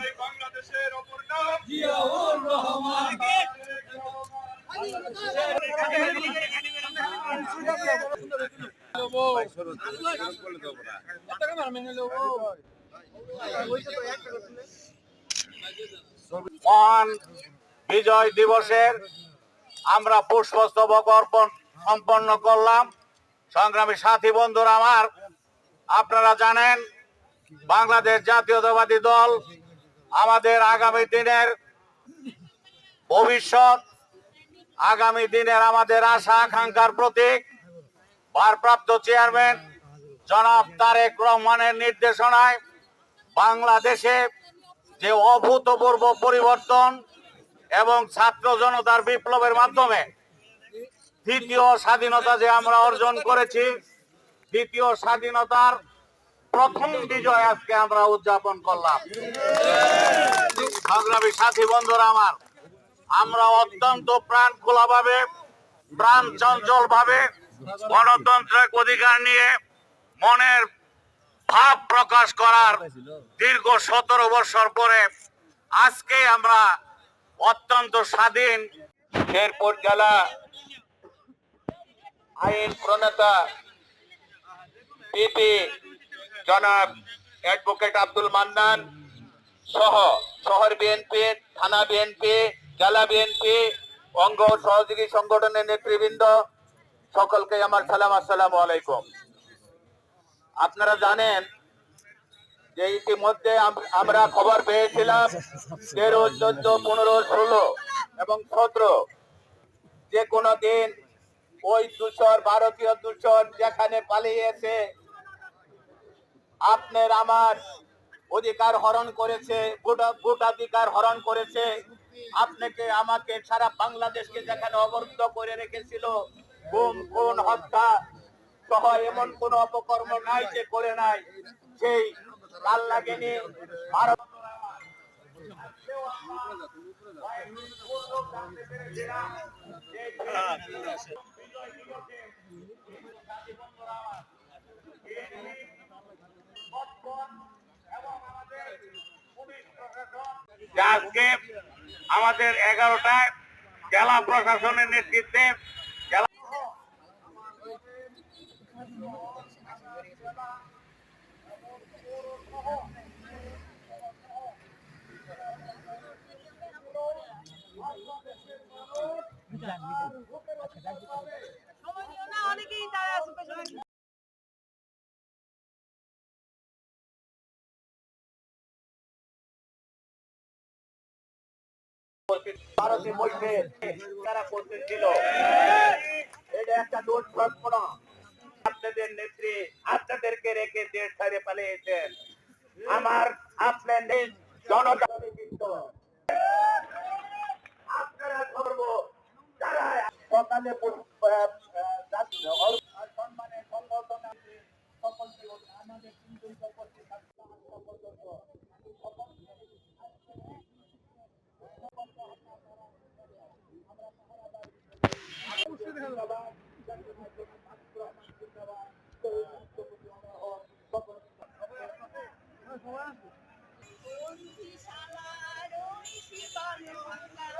এই বাংলাদেশের অপর নাম। জিয়াউর রহমান। বিজয় দিবসের আমরা পুষ্পস্তবক অর্পণ সম্পন্ন করলাম। সংগ্রামী সাথী বন্ধুরা আমার আপনারা জানেন বাংলাদেশ জাতীয়তাবাদী দল আমাদের আগামী দিনের ভবিষ্যৎ, আগামী দিনের আমাদের আশা, আকাঙ্ক্ষার প্রতীক, ভারপ্রাপ্ত চেয়ারম্যান জনাব তারেক রহমানের নির্দেশনায় বাংলাদেশে যে অভূতপূর্ব পরিবর্তন এবং ছাত্র জনতার বিপ্লবের মাধ্যমে দ্বিতীয় স্বাধীনতা যে আমরা অর্জন করেছি, দ্বিতীয় স্বাধীনতার প্রথম বিজয় আজকে আমরা উদযাপন করলাম। সংগ্রামী সাথী বন্ধুরা আমার, আমরা অত্যন্ত প্রাণ খোলা ভাবে প্রাণ চঞ্চল ভাবে গণতান্ত্রিক অধিকার নিয়ে মনের ভাব প্রকাশ করার দীর্ঘ সতেরো বছর পরে আজকে আমরা অত্যন্ত স্বাধীন শেরপুর জেলা আইন প্রণেতা জনাব অ্যাডভোকেট আব্দুল মান্নান সহ শহর বিএনপি থানা বিএনপি জেলা বিএনপি অঙ্গ সহযোগী সংগঠনের নেতৃবৃন্দ, সকলকে আমার সালাম, আসসালামু আলাইকুম। আপনারা জানেন যে ইতিমধ্যে আমরা খবর পেয়েছিলাম তেরো, চোদ্দ, পনেরো, ষোলো এবং সতেরো। যে কোনো দিন ওই দূষর ভারতীয় দূষর যেখানে পালিয়েছে আপনার আমার অধিকার হরণ করেছে, ভোট- ভোটাধিকার হরণ করেছে। আপনাকে আমাকে সারা বাংলাদেশকে যেখানে অবরুদ্ধ করে রেখেছিল, গুম, খুন, হত্যা সহ এমন কোন অপকর্ম নাই যে করে নাই। সেই লাল লাগেনি ভারত আজকে আমাদের এগারোটায় জেলা প্রশাসনের নেতৃত্বে ভারতে বসে তারা করতেছিল এটা একটা দুর্ঘটনা। আপনাদের নেত্রী, আপনাদেরকে রেখে দেশ ছাড়ে পালিয়েছেন। আমার আপনার জনতা। আপনারা ধর্ম যারা সকালে শিবালয়